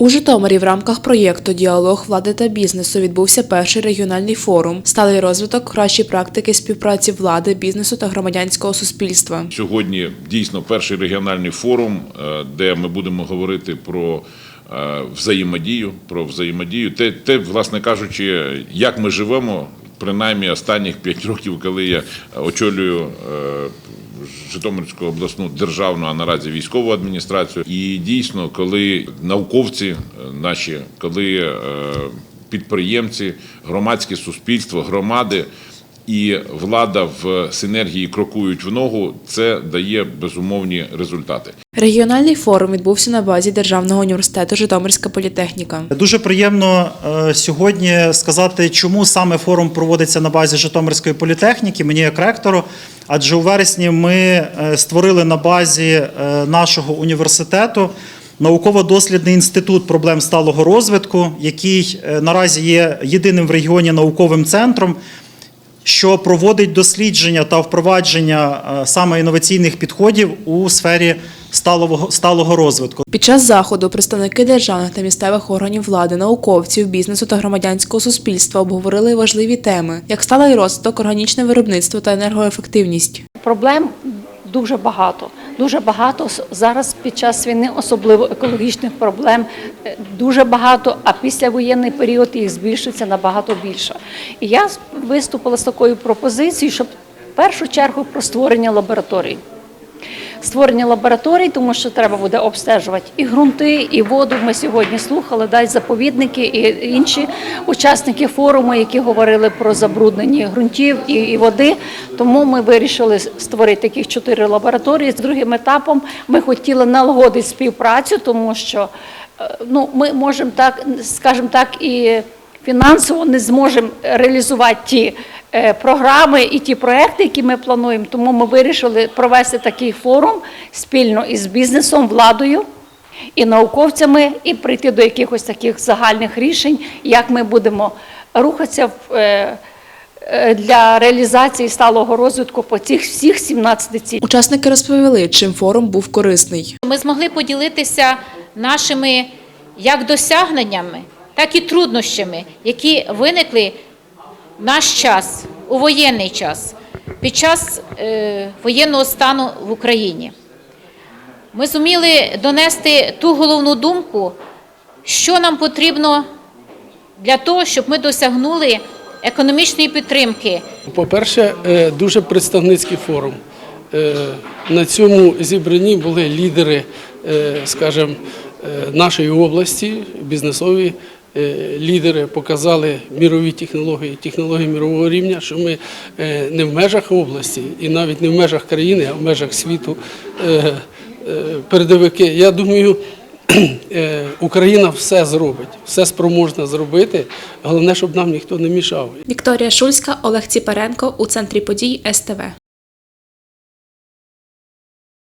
У Житомирі в рамках проєкту Діалог влади та бізнесу відбувся перший регіональний форум Сталий розвиток кращі практики співпраці влади, бізнесу та громадянського суспільства. Сьогодні дійсно перший регіональний форум, е, де ми будемо говорити про е, взаємодію, про взаємодію. Те, те, власне кажучи, як ми живемо, принаймні останніх п'ять років, коли я очолюю. Житомирську обласну державну, а наразі військову адміністрацію. І дійсно, коли науковці е, наші, коли е, підприємці, громадське суспільство, громади і влада в синергії крокують в ногу, це дає безумовні результати. Регіональний форум відбувся на базі Державного університету Житомирська політехніка. Дуже приємно е, сьогодні сказати, чому саме форум проводиться на базі Житомирської політехніки, мені як ректору. Адже у вересні ми е, створили на базі е, нашого університету науково-дослідний інститут проблем сталого розвитку, який наразі є єдиним в регіоні науковим центром, що проводить дослідження та впровадження е, саме інноваційних підходів у сфері сталого, сталого розвитку. Під час заходу представники державних та місцевих органів влади, науковців, бізнесу та громадянського суспільства обговорили важливі теми, як сталий розвиток, органічне виробництво та енергоефективність. Проблем дуже багато. Дуже багато зараз під час війни, особливо екологічних проблем, е, дуже багато, а післявоєнний період їх збільшиться набагато більше. І я виступила з такою пропозицією, щоб в першу чергу про створення лабораторій. Створення лабораторій, тому що треба буде обстежувати і ґрунти, і воду. Ми сьогодні слухали, дай заповідники і інші учасники форуму, які говорили про забруднення ґрунтів і, води. Тому ми вирішили створити таких чотири лабораторії. З другим етапом ми хотіли налагодити співпрацю, тому що е, ну, ми можемо так, скажімо так, і фінансово не зможемо реалізувати ті програми і ті проекти, які ми плануємо. Тому ми вирішили провести такий форум спільно із бізнесом, владою і науковцями, і прийти до якихось таких загальних рішень, як ми будемо рухатися в. е, е, Для реалізації сталого розвитку по цих всіх 17 цілях. Учасники розповіли, чим форум був корисний. Ми змогли поділитися нашими як досягненнями, так і труднощами, які виникли наш час, у воєнний час, під час е, воєнного стану в Україні. Ми зуміли донести ту головну думку, що нам потрібно для того, щоб ми досягнули економічної підтримки По-перше, е, дуже представницький форум. Е, На цьому зібранні були лідери, е, скажімо, нашої області, бізнесові лідери показали мірові технології, технології мірового рівня, що ми е, не в межах області і навіть не в межах країни, а в межах світу е, е, передовики. Я думаю, е, Україна все зробить, все спроможна зробити. Головне, щоб нам ніхто не мішав. Вікторія Шульська, Олег Ціпаренко у центрі подій СТВ.